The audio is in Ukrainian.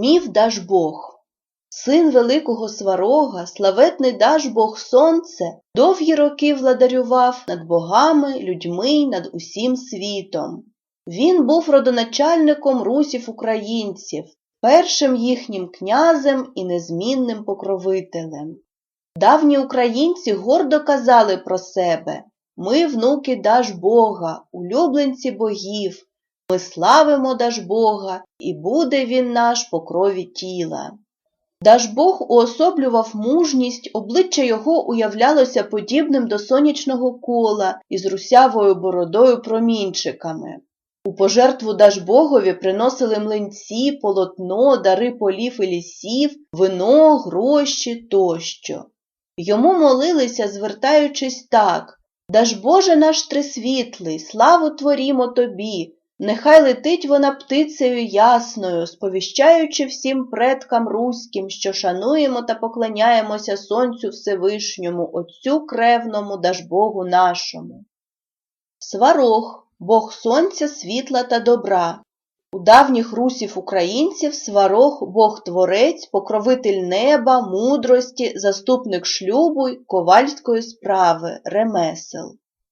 Міф Дажбог Син великого сварога, славетний Дажбог Сонце, довгі роки владарював над богами, людьми над усім світом. Він був родоначальником русів українців, першим їхнім князем і незмінним покровителем. Давні українці гордо казали про себе ми внуки Дажбога, улюбленці богів, ми славимо Дажбога, і буде він наш по крові тіла. Дажбог уособлював мужність, обличчя його уявлялося подібним до сонячного кола із русявою бородою промінчиками. У пожертву Дажбогові приносили млинці, полотно, дари полів і лісів, вино, гроші тощо. Йому молилися, звертаючись так Дажбоже наш трисвітлий, славу творімо тобі, нехай летить вона птицею ясною, сповіщаючи всім предкам руським, що шануємо та поклоняємося Сонцю Всевишньому, Отцю кревному Дажбогу нашому. Сварог Бог сонця, світла та добра. У давніх русів українців сварог Бог творець, покровитель неба, мудрості, заступник шлюбу й ковальської справи, ремесел.